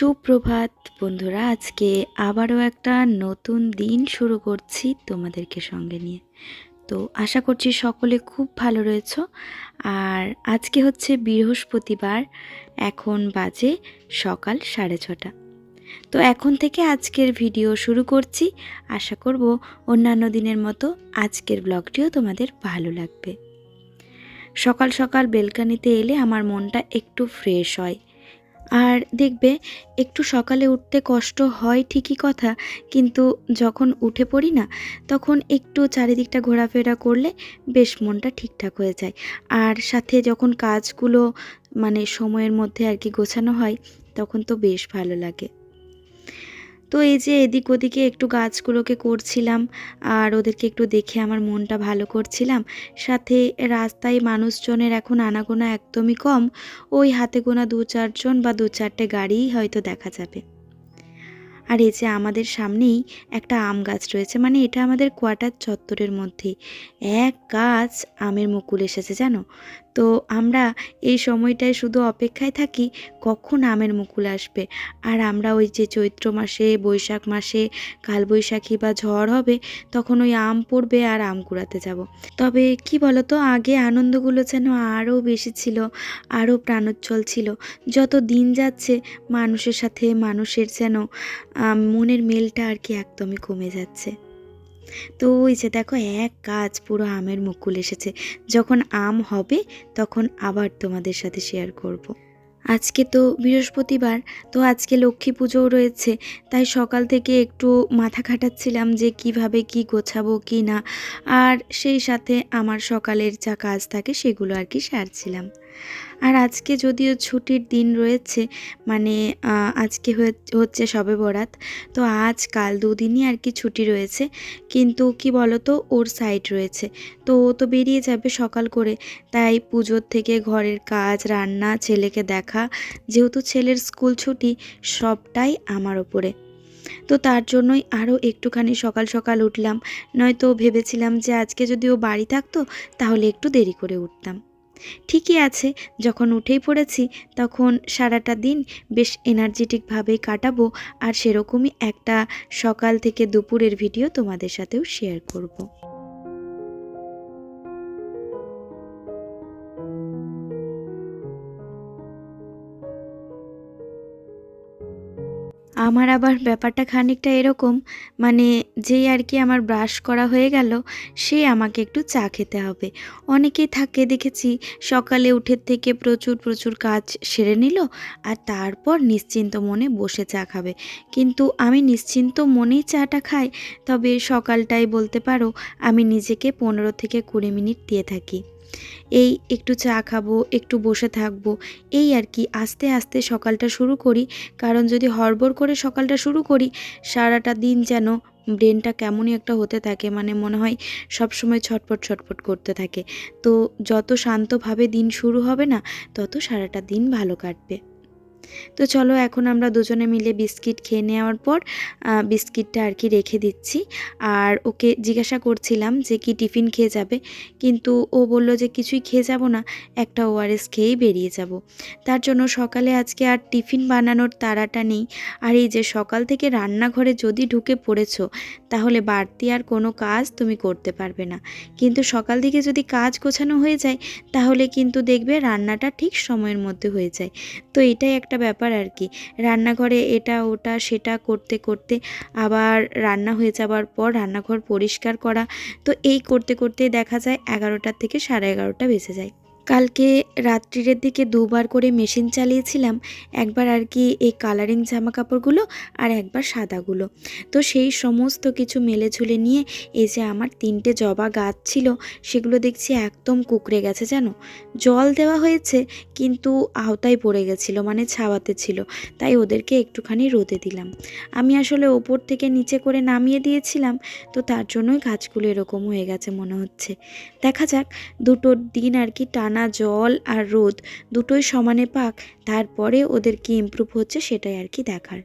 সুপ্রভাত বন্ধুরা, আজকে আবারও একটা নতুন দিন শুরু করছি তোমাদেরকে সঙ্গে নিয়ে। তো আশা করছি সকলে খুব ভালো রয়েছ। আর আজকে হচ্ছে বৃহস্পতিবার, এখন বাজে সকাল সাড়ে ছটা। তো এখন থেকে আজকের ভিডিও শুরু করছি। আশা করব অন্যান্য দিনের মতো আজকের ব্লগটিও তোমাদের ভালো লাগবে। সকাল সকাল বেলকানিতে এলে আমার মনটা একটু ফ্রেশ হয়। আর দেখবে, একটু সকালে উঠতে কষ্ট হয় ঠিকই কথা, কিন্তু যখন উঠে পড়ি না, তখন একটু চারিদিকটা ঘোরাফেরা করলে বেশ মনটা ঠিকঠাক হয়ে যায়। আর সাথে যখন কাজগুলো মানে সময়ের মধ্যে আর কি গোছানো হয়, তখন তো বেশ ভালো লাগে। তো এই যে এদিক ওদিকে একটু গাছগুলোকে করছিলাম আর ওদেরকে একটু দেখে আমার মনটা ভালো করছিলাম। সাথে রাস্তায় মানুষজনের এখন আনাগোনা একদমই কম। ওই হাতে গোনা দু চারজন বা দু চারটে গাড়িই হয়তো দেখা যাবে। আর এই যে আমাদের সামনেই একটা আম গাছ রয়েছে মানে এটা আমাদের কোয়ার্টার চত্বরের মধ্যেই এক গাছ আমের মুকুল এসেছে, জানো? তো আমরা এই সময়টায় শুধু অপেক্ষায় থাকি কখন আমের মুকুল আসবে। আর আমরা ওই যে চৈত্র মাসে, বৈশাখ মাসে কালবৈশাখী বা ঝড় হবে, তখন ওই আম পড়বে আর আম কুড়াতে যাব। তবে কি বলতো, আগে আনন্দগুলো যেন আরও বেশি ছিল, আরও প্রাণোজ্জ্বল ছিল। যত দিন যাচ্ছে, মানুষের সাথে মানুষের যেন মনের মেলটা আর কি একদমই কমে যাচ্ছে। তো ওই যে দেখো এক কাজ পুরো আমের মুকুল এসেছে। যখন আম হবে, তখন আবার তোমাদের সাথে শেয়ার করব। আজকে তো বৃহস্পতিবার, তো আজকে লক্ষ্মী পুজোও রয়েছে, তাই সকাল থেকে একটু মাথা খাটাচ্ছিলাম যে কীভাবে কি গোছাবো কি না। আর সেই সাথে আমার সকালের যা কাজ থাকে, সেগুলো আর কি সারছিলাম আর আজকে যদিও ছুটির দিন রয়েছে মানে আজকে হচ্ছে সবে বরাত, তো আজ কাল দুদিনই আর কি ছুটি রয়েছে, কিন্তু কি বলতো, ওর সাইড রয়েছে, তো ও তো বেরিয়ে যাবে সকাল করে, তাই পুজোর থেকে ঘরের কাজ, রান্না, ছেলেকে দেখা, যেহেতু ছেলের স্কুল ছুটি, সবটাই আমার ওপরে। তো তার জন্যই আরও একটুখানি সকাল সকাল উঠলাম, নয়তো ভেবেছিলাম যে আজকে যদি ও বাড়ি থাকতো, তাহলে একটু দেরি করে উঠতাম। ঠিকই আছে, যখন উঠেই পড়েছি তখন সারাটা দিন বেশ এনার্জেটিকভাবেই কাটাবো আর সেরকমই একটা সকাল থেকে দুপুরের ভিডিও তোমাদের সাথেও শেয়ার করব। আমার আবার ব্যাপারটা খানিকটা এরকম মানে যেই আর কি আমার ব্রাশ করা হয়ে গেল, সে আমাকে একটু চা খেতে হবে। অনেকেই থাকে দেখেছি, সকালে উঠে থেকে প্রচুর প্রচুর কাজ সেরে নিল, আর তারপর নিশ্চিন্ত মনে বসে চা খাবে। কিন্তু আমি নিশ্চিন্ত মনেই চাটা খাই, তবে সকালটাই বলতে পারো, আমি নিজেকে পনেরো থেকে কুড়ি মিনিট দিয়ে থাকি। এই একটু চা খাব, একটু বসে থাকব, এই আর কি। আস্তে আস্তে সকালটা শুরু করি। কারণ যদি হড়বড় করে সকালটা শুরু করি, সারাটা দিন যেন ব্রেনটা কেমনই একটা হতে থাকে মানে মনে হয় সব সময় ছটপট ছটপট করতে থাকে। তো যত শান্তভাবে দিন শুরু হবে না, তত সারাটা দিন ভালো কাটবে। তো চলো এখন আমরা দুজনে মিলে বিস্কিট খেয়ে নেওয়ার পর বিস্কিটটা আর কি রেখে দিচ্ছি। আর ওকে জিজ্ঞাসা করছিলাম যে কি টিফিন খেয়ে যাবে, কিন্তু ও বলল যে কিছুই খেয়ে যাব না, একটা ওআরএস খেয়েই বেরিয়ে যাব। তার জন্য সকালে আজকে আর টিফিন বানানোর তাড়াটা নেই। আর এই যে সকাল থেকে রান্নাঘরে যদি ঢুকে পড়েছো, তাহলে বাড়তি আর কোনো কাজ তুমি করতে পারবে না। কিন্তু সকাল থেকে যদি কাজ গোছানো হয়ে যায়, তাহলে কিন্তু দেখবে রান্নাটা ঠিক সময়ের মধ্যে হয়ে যায়। তো এটাই একটা ব্যাপার আর কি। রান্নাঘরে এটা, ওটা, সেটা করতে করতে আবার রান্না হয়ে যাওয়ার পর রান্নাঘর পরিষ্কার করা। তো এই করতে করতে দেখা যায় এগারোটার থেকে সাড়ে এগারোটা বেজে যায়। কালকে রাত্রিরের দিকে দুবার করে মেশিন চালিয়েছিলাম, একবার আর কি এই কালারিং জামা কাপড়গুলো আর একবার সাদাগুলো। তো সেই সমস্ত কিছু মেলে ঝুলে নিয়ে এই যে আমার তিনটে জবা গাছ ছিল, সেগুলো দেখছি একদম কুকড়ে গেছে জানো? জল দেওয়া হয়েছে, কিন্তু আওতায় পড়ে গেছিল মানে ছাওয়াতে ছিল। তাই ওদেরকে একটুখানি রোদে দিলাম। আমি আসলে ওপর থেকে নিচে করে নামিয়ে দিয়েছিলাম, তো তার জন্যই গাছগুলো এরকম হয়ে গেছে মনে হচ্ছে। দেখা যাক, দুটো দিন আর কি টানা দানা, জল আর রোদ দুটোই সমানে পাক, তারপরে ওদের কি ইমপ্রুভ হচ্ছে সেটাই আর কি দেখার।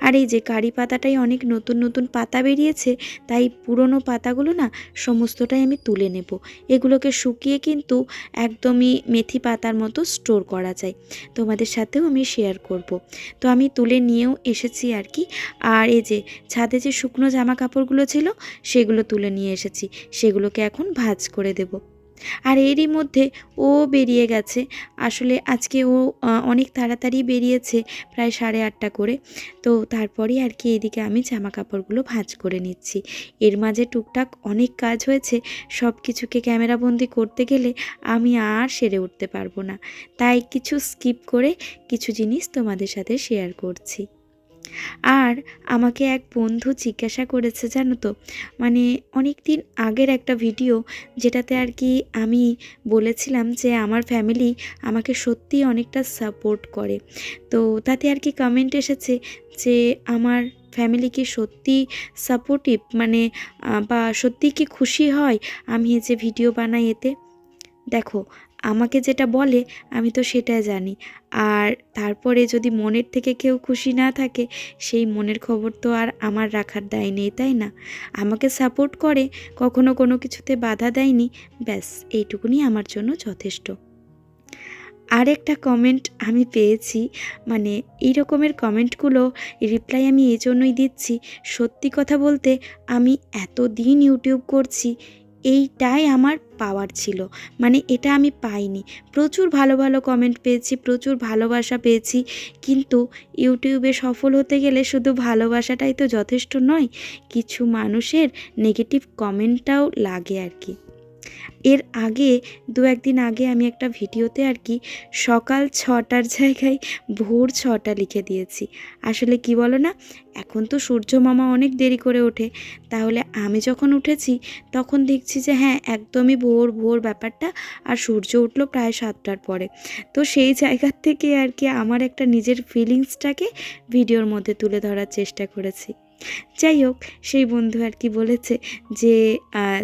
আর এই যে কারি পাতাটাই অনেক নতুন নতুন পাতা বেরিয়েছে, তাই পুরনো পাতাগুলো না সমস্তটাই আমি তুলে নেব। এগুলোকে শুকিয়ে কিন্তু একদমই মেথি পাতার মতো স্টোর করা যায়। তোমাদের সাথেও আমি শেয়ার করব। তো আমি তুলে নিয়েও এসেছি আর কি। আর এই যে ছাদে যে শুকনো জামা কাপড়গুলো ছিল, সেগুলো তুলে নিয়ে এসেছি। সেগুলোকে এখন ভাজ করে দেব। আর এরই মধ্যে ও বেরিয়ে গেছে। আসলে আজকে ও অনেক তাড়াতাড়ি বেরিয়েছে প্রায় সাড়ে আটটা করে। তো তারপরেই আর কি এদিকে আমি জামা কাপড়গুলো ভাঁজ করে নিচ্ছি। এর মাঝে টুকটাক অনেক কাজ হয়েছে। সব কিছুকে ক্যামেরাবন্দি করতে গেলে আমি আর সেরে উঠতে পারব না। তাই কিছু স্কিপ করে কিছু জিনিস তোমাদের সাথে শেয়ার করছি। আর আমাকে এক বন্ধু জিজ্ঞাসা করেছে, জানো তো মানে অনেক দিন আগের একটা ভিডিও যেটাতে আর কি আমি বলেছিলাম যে আমার ফ্যামিলি আমাকে সত্যিই অনেকটা সাপোর্ট করে। তো তাতে আর কি কমেন্ট এসেছে যে আমার ফ্যামিলি কি সত্যি সাপোর্টিভ মানে বা সত্যি কি খুশি হয় আমি যে ভিডিও বানাই এতে? দেখো আমাকে যেটা বলে, আমি তো সেটাই জানি। আর তারপরে যদি মনের থেকে কেউ খুশি না থাকে, সেই মনের খবর তো আর আমার রাখার দায় নেই, তাই না? আমাকে সাপোর্ট করে, কখনো কোনো কিছুতে বাধা দেয়নি, ব্যাস, এইটুকুনি আমার জন্য যথেষ্ট। আরেকটা কমেন্ট আমি পেয়েছি মানে এই রকমের কমেন্টগুলো রিপ্লাই আমি এই জন্যই দিচ্ছি, সত্যি কথা বলতে আমি এত দিন ইউটিউব করছি এইটাই আমার পাওয়ার ছিল। মানে এটা আমি পাইনি। প্রচুর ভালো ভালো কমেন্ট পেয়েছি, প্রচুর ভালোবাসা পেয়েছি। কিন্তু ইউটিউবে সফল হতে গেলে শুধু ভালোবাসাটাই তো যথেষ্ট নয়, কিছু মানুষের নেগেটিভ কমেন্টটাও লাগে আর কি। এর আগে, দু একদিন আগে আমি একটা ভিডিওতে আর কি সকাল ছটার জায়গায় ভোর ছটা লিখে দিয়েছি। আসলে কি বলো না, এখন তো সূর্য মামা অনেক দেরি করে ওঠে। তাহলে আমি যখন উঠেছি, তখন দেখছি যে হ্যাঁ একদমই ভোর ভোর ব্যাপারটা আর সূর্য উঠল প্রায় সাতটার পরে। তো সেই জায়গার থেকে আর কি আমার একটা নিজের ফিলিংসটাকে ভিডিওর মধ্যে তুলে ধরার চেষ্টা করেছি। যাই হোক, সেই বন্ধু আর কি বলেছে যে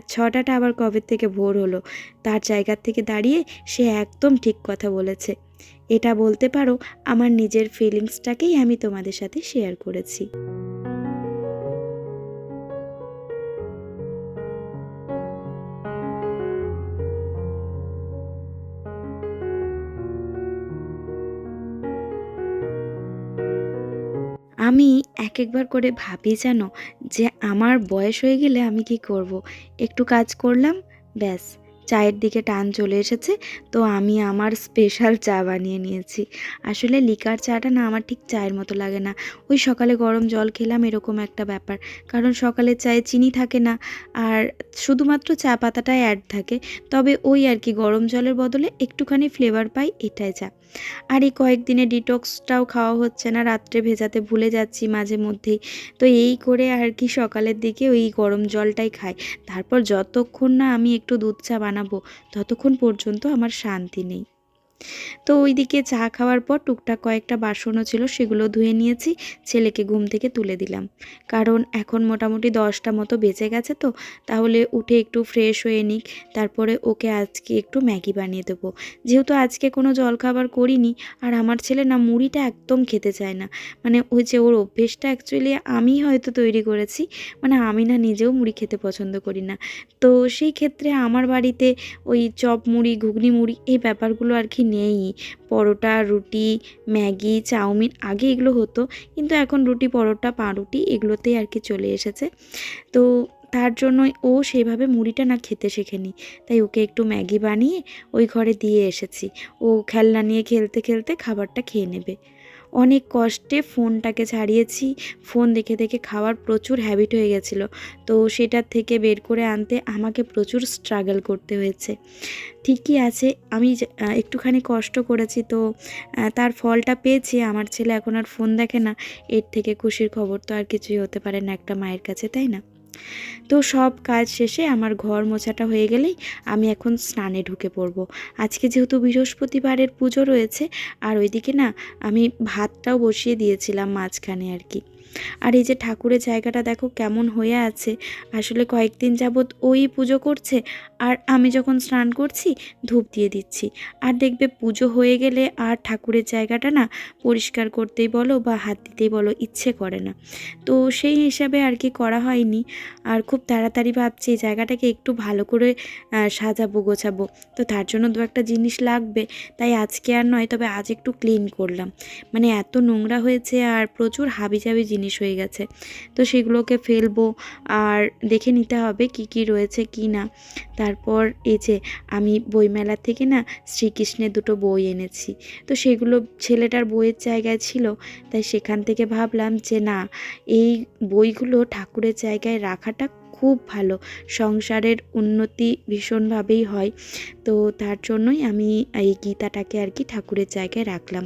ছটাটা আবার কবে থেকে ভোর হলো? তার জায়গার থেকে দাঁড়িয়ে সে একদম ঠিক কথা বলেছে। এটা বলতে পারো, আমার নিজের ফিলিংসটাকেই আমি তোমাদের সাথে শেয়ার করেছি। এক একবার করে ভাবি জানো যে আমার বয়স হয়ে গেলে আমি কি করব। একটু কাজ করলাম, ব্যাস, চায়ের দিকে টান চলে এসেছে, তো আমি আমার স্পেশাল চা বানিয়ে নিয়েছি। আসলে লিকার চাটা না আমার ঠিক চায়ের মতো লাগে না। ওই সকালে গরম জল খেলাম এরকম একটা ব্যাপার, কারণ সকালে চায়ে চিনি থাকে না, আর শুধুমাত্র চা পাতাটাই অ্যাড থাকে, তবে ওই আর কি গরম জলের বদলে একটুখানি ফ্লেভার পাই, এটাই চা। আর এই কয়েকদিনে ডিটক্সটাও খাওয়া হচ্ছে না, রাত্রে ভেজাতে ভুলে যাচ্ছি মাঝে মধ্যেই। তো এই করে আর কি সকালের দিকে ওই গরম জলটাই খাই। তারপর যতক্ষণ না আমি একটু দুধ চা বানাবো, ততক্ষণ পর্যন্ত আমার শান্তি নেই। তো ওইদিকে চা খাওয়ার পর টুকটাক কয়েকটা বাসনও ছিল, সেগুলো ধুয়ে নিয়েছি, ছেলেকে ঘুম থেকে তুলে দিলাম। কারণ এখন মোটামুটি দশটা মতো বেঁচে গেছে তো, তাহলে উঠে একটু ফ্রেশ হয়ে নিক, তারপরে ওকে আজকে একটু ম্যাগি বানিয়ে দেবো। যেহেতু আজকে কোনো জলখাবার করিনি, আর আমার ছেলে না মুড়িটা একদম খেতে চায় না। মানে ওই যে ওর অভ্যেসটা অ্যাকচুয়ালি আমি হয়তো তৈরি করেছি মানে আমি না নিজেও মুড়ি খেতে পছন্দ করি না। তো সেই ক্ষেত্রে আমার বাড়িতে ওই চপ মুড়ি, ঘুগনি মুড়ি, এই ব্যাপারগুলো আর কি নেই। পরোটা, রুটি, ম্যাগি, চাউমিন, আগে এগুলো হতো। কিন্তু এখন রুটি, পরোটা পাউরুটি এগুলোতেই আর কি চলে এসেছে। তো তার জন্য ও সেভাবে মুড়িটা না খেতে শেখেনি। তাই ওকে একটু ম্যাগি বানিয়ে ওই ঘরে দিয়ে এসেছি। ও খেলনা নিয়ে খেলতে খেলতে খাবারটা খেয়ে নেবে। অনেক কষ্টে ফোনটাকে ছাড়িয়েছি। ফোন দেখে দেখে খাওয়ার প্রচুর হ্যাবিট হয়ে গেছিল। তো সেটার থেকে বের করে আনতে আমাকে প্রচুর স্ট্রাগল করতে হয়েছে। ঠিকই আছে, আমি একটুখানি কষ্ট করেছি তো তার ফলটা পেয়েছি। আমার ছেলে এখন আর ফোন দেখে না। এর থেকে খুশির খবর তো আর কিছুই হতে পারে না একটা মায়ের কাছে, তাই না? তো সব কাজ শেষে আমার ঘর মোছাটা হয়ে গেলেই আমি এখন স্নানে ঢুকে পড়ব। আজকে যেহেতু বৃহস্পতিবারের পুজো রয়েছে, আর ওইদিকে না আমি ভাতটাও বসিয়ে দিয়েছিলাম মাঝখানে আর কি। আর এই যে ঠাকুরের জায়গাটা দেখো কেমন হয়ে আছে, আসলে কয়েকদিন যাবৎ ওই পুজো করছে আর আমি যখন স্নান করছি, ধূপ দিয়ে দিচ্ছি। আর দেখবে পুজো হয়ে গেলে আর ঠাকুরের জায়গাটা না পরিষ্কার করতেই বলো বা হাত দিতেই বলো ইচ্ছে করে না। তো সেই হিসাবে আর কি করা হয়নি। আর খুব তাড়াতাড়ি ভাবছি এই জায়গাটাকে একটু ভালো করে সাজাবো, গোছাবো। তো তার জন্য দু একটা জিনিস লাগবে। তাই আজকে আর নয়, তবে আজ একটু ক্লিন করলাম। মানে এত নোংরা হয়েছে আর প্রচুর হাবিজাবি জিনিস হয়ে গেছে। তো সেগুলোকে ফেলব। আর দেখে নিতে হবে কি কি রয়েছে কি না। তারপর এই যে আমি বইমেলা থেকে না শ্রীকৃষ্ণের দুটো বই এনেছি। তো সেগুলো ছেলেটার বইয়ের জায়গায় ছিল, তাই সেখান থেকে ভাবলাম যে না, এই বইগুলো ঠাকুরের জায়গায় রাখাটা খুব ভালো, সংসারের উন্নতি ভীষণভাবেই হয়। তো তার জন্যই আমি এই গীতাটাকে আর কি ঠাকুরের জায়গায় রাখলাম।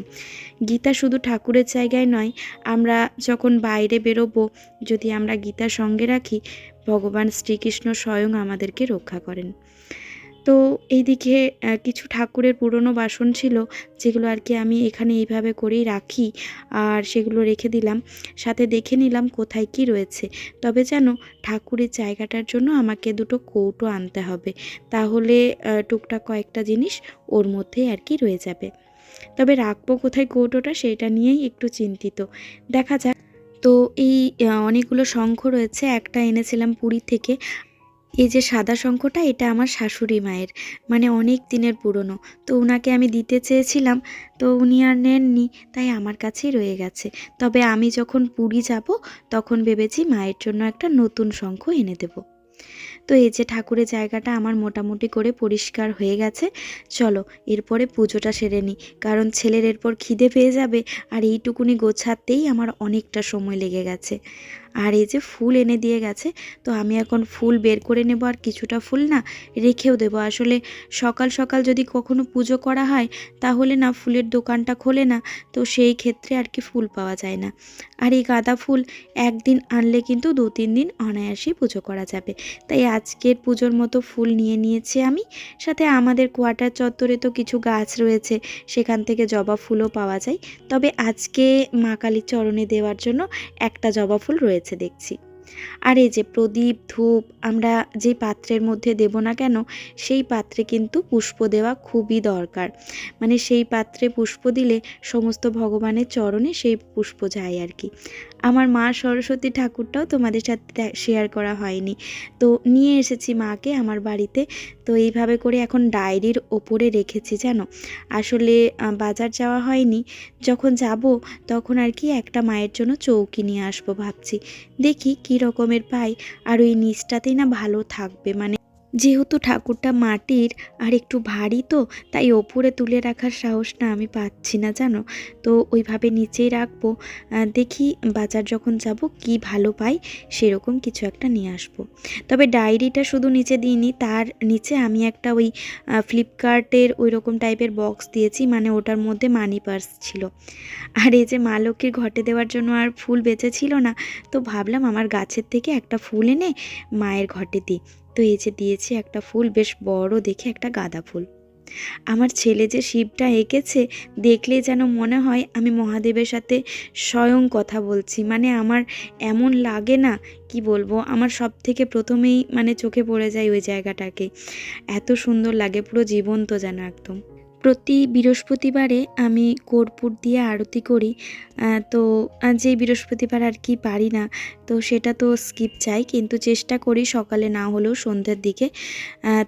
গীতা শুধু ঠাকুরের জায়গায় নয়, আমরা যখন বাইরে বেরোবো, যদি আমরা গীতা সঙ্গে রাখি ভগবান শ্রীকৃষ্ণ স্বয়ং আমাদেরকে রক্ষা করেন। তো এইদিকে কিছু ঠাকুরের পুরনো বাসন ছিল, যেগুলো আর কি আমি এখানে এইভাবে করেই রাখি আর সেগুলো রেখে দিলাম। সাথে দেখে নিলাম কোথায় কি রয়েছে। তবে যেন ঠাকুরের জায়গাটার জন্য আমাকে দুটো কৌটো আনতে হবে। তাহলে টুকটাক কয়েকটা জিনিস ওর মধ্যেই আর কি রয়ে যাবে। তবে রাখব কোথায় কৌটোটা সেটা নিয়েই একটু চিন্তিত। দেখা যাক। তো এই অনেকগুলো শঙ্খ রয়েছে। একটা এনেছিলাম পুরী থেকে। এই যে সাদা শঙ্খটা, এটা আমার শাশুড়ি মায়ের। মানে অনেক দিনের পুরনো। তো ওনাকে আমি দিতে চেয়েছিলাম, তো উনি আর নেননি, তাই আমার কাছেই রয়ে গেছে। তবে আমি যখন পুরী যাব, তখন ভেবেছি মায়ের জন্য একটা নতুন শঙ্খ এনে দেব। তো এই যে ঠাকুরের জায়গাটা আমার মোটামুটি করে পরিষ্কার হয়ে গেছে। চলো, এরপরে পুজোটা সেরে নিই। কারণ ছেলের এরপর খিদে পেয়ে যাবে, আর এইটুকুনি গোছাতেই আমার অনেকটা সময় লেগে গেছে। আর এই যে ফুল এনে দিয়ে গেছে, তো আমি এখন ফুল বের করে নেব আর কিছুটা ফুল না রেখেও দেবো। আসলে সকাল সকাল যদি কখনো পুজো করা হয়, তাহলে না ফুলের দোকানটা খোলে না, তো সেই ক্ষেত্রে আর কি ফুল পাওয়া যায় না। আর এই গাঁদা ফুল একদিন আনলে কিন্তু দু তিন দিন অনায়াসেই পুজো করা যাবে। তাই আজকের পুজোর মতো ফুল নিয়ে নিয়েছি আমি। সাথে আমাদের কোয়ার্টার চত্বরে তো কিছু গাছ রয়েছে, সেখান থেকে জবা ফুলও পাওয়া যায়। তবে আজকে মা কালীর চরণে দেওয়ার জন্য একটা জবা ফুল রয়েছে দেখছি। আর এই যে প্রদীপ, ধূপ আমরা যে পাত্রের মধ্যে দেব না কেন, সেই পাত্রে কিন্তু পুষ্প দেওয়া খুবই দরকার। মানে সেই পাত্রে পুষ্প দিলে সমস্ত ভগবানের চরণে সেই পুষ্প যায় আর কি। আমার মা সরস্বতী ঠাকুরটাও তোমাদের সাথে শেয়ার করা হয়নি। তো নিয়ে এসেছি মাকে আমার বাড়িতে। তো এইভাবে করে এখন ডায়েরির ওপরে রেখেছি জানো। আসলে বাজার যাওয়া হয়নি। যখন যাব তখন আর কি একটা মায়ের জন্য চৌকি নিয়ে আসব ভাবছি। দেখি কী রকমের পাই আর ওই নিচটাতেই না ভালো থাকবে। মানে যেহেতু ঠাকুরটা মাটির আর একটু ভারী তো, তাই ওপরে তুলে রাখার সাহস না আমি পাচ্ছি না, জানো? তো ওইভাবে নিচেই রাখব। দেখি বাজার যখন যাব কি ভালো পাই, সেরকম কিছু একটা নিয়ে আসব। তবে ডায়েরিটা শুধু নিচে দিইনি, তার নিচে আমি একটা ওই ফ্লিপকার্টের ওই রকম টাইপের বক্স দিয়েছি মানে ওটার মধ্যে মানি পার্স ছিল। আর এই যে মা লক্ষ্মীর ঘটে দেওয়ার জন্য আর ফুল বেঁচে ছিল না, তো ভাবলাম আমার গাছের থেকে একটা ফুল এনে মায়ের ঘটে দিই। তো এই যে দিয়েছি একটা ফুল, বেশ বড় দেখে একটা গাঁদা ফুল। আমার ছেলে যে শিবটা এঁকেছে, দেখলে যেন মনে হয় আমি মহাদেবের সাথে স্বয়ং কথা বলছি। মানে আমার এমন লাগে না, কি বলব, আমার সব থেকে প্রথমেই মানে চোখে পড়ে যায় ওই জায়গাটাকে। এত সুন্দর লাগে, পুরো জীবন্ত যেন একদম। প্রতি বৃহস্পতিবারে আমি কর্পূর দিয়ে আরতি করি। তো যে বৃহস্পতিবার আর কি পারি না, তো সেটা তো স্কিপ চাই কিন্তু চেষ্টা করি সকালে না হলেও সন্ধ্যের দিকে।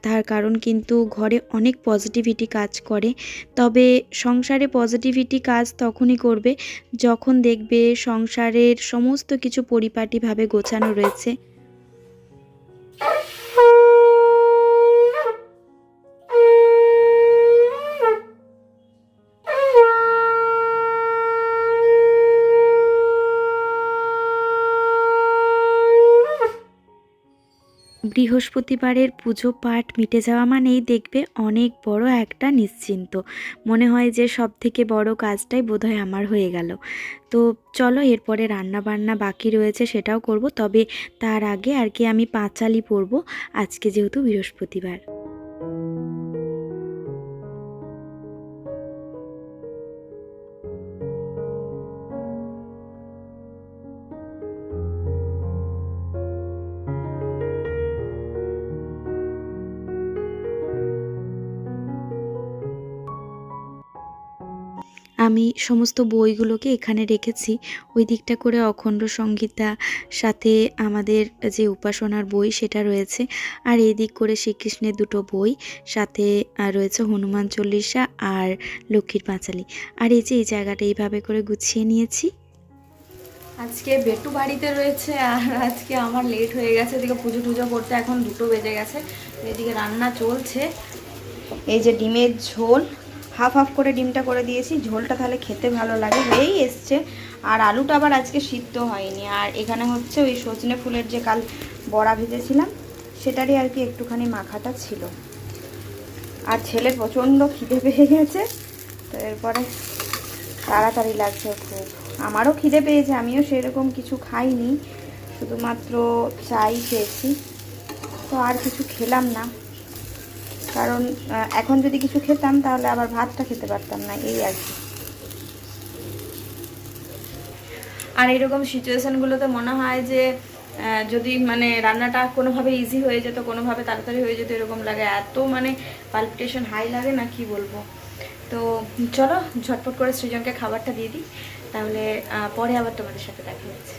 তার কারণ কিন্তু ঘরে অনেক পজিটিভিটি কাজ করে। তবে সংসারে পজিটিভিটি কাজ তখনই করবে যখন দেখবে সংসারের সমস্ত কিছু পরিপাটিভাবে গোছানো রয়েছে। বৃহস্পতিবারের পুজো পাঠ মিটে যাওয়া মানেই দেখবে অনেক বড় একটা নিশ্চিন্ত। মনে হয় যে সব থেকে বড় কাজটাই বোধহয় আমার হয়ে গেল। তো চলো এরপরে রান্না বান্না বাকি রয়েছে সেটাও করব, তবে তার আগে আর কি আমি পাঁচালি পরবো, আজকে যেহেতু বৃহস্পতিবার। আমি সমস্ত বইগুলোকে এখানে রেখেছি। ওই দিকটা করে অখণ্ড সংগীতা সাথে আমাদের যে উপাসনার বই সেটা রয়েছে। আর এই দিক করে শ্রীকৃষ্ণের দুটো বই, সাথে রয়েছে হনুমান চল্লিশা আর লক্ষ্মীর পাঁচালী। আর এই যে এই জায়গাটা এইভাবে করে গুছিয়ে নিয়েছি। আজকে বেটু বাড়িতে রয়েছে আর আজকে আমার লেট হয়ে গেছে। এদিকে পুজো টুজো করতে এখন দুটো বেজে গেছে। এদিকে রান্না চলছে। এই যে ডিমের ঝোল হাফ হাফ করে ডিমটা করে দিয়েছি, ঝোলটা তাহলে খেতে ভালো লাগে। হয়েই এসছে। আর আলুটা আবার আজকে সিদ্ধ হয়নি। আর এখানে হচ্ছে ওই সজনে ফুলের যে কাল বড়া ভেজেছিলাম, সেটারই আর কি একটুখানি মাখাটা ছিল। আর ছেলে প্রচণ্ড খিদে পেয়ে গেছে। তো এরপরে তাড়াতাড়ি লাগছে খুব। আমারও খিদে পেয়েছে, আমিও সেরকম কিছু খাইনি। শুধুমাত্র চাই খেয়েছি। তো আর কিছু খেলাম না। কারণ এখন যদি কিছু খেতাম তাহলে আবার ভাতটা খেতে পারতাম না, এই আর কি। আর এরকম সিচুয়েশানগুলোতে মনে হয় যে যদি মানে রান্নাটা কোনোভাবে ইজি হয়ে যেত, কোনোভাবে তাড়াতাড়ি হয়ে যেত, এরকম লাগে। এত মানে পালপিটেশন হাই লাগে না, কি বলব? তো চলো, ঝটপট করে সৃজনকে খাবারটা দিয়ে দিই। তাহলে পরে আবার তোমাদের সাথে দেখা হচ্ছে।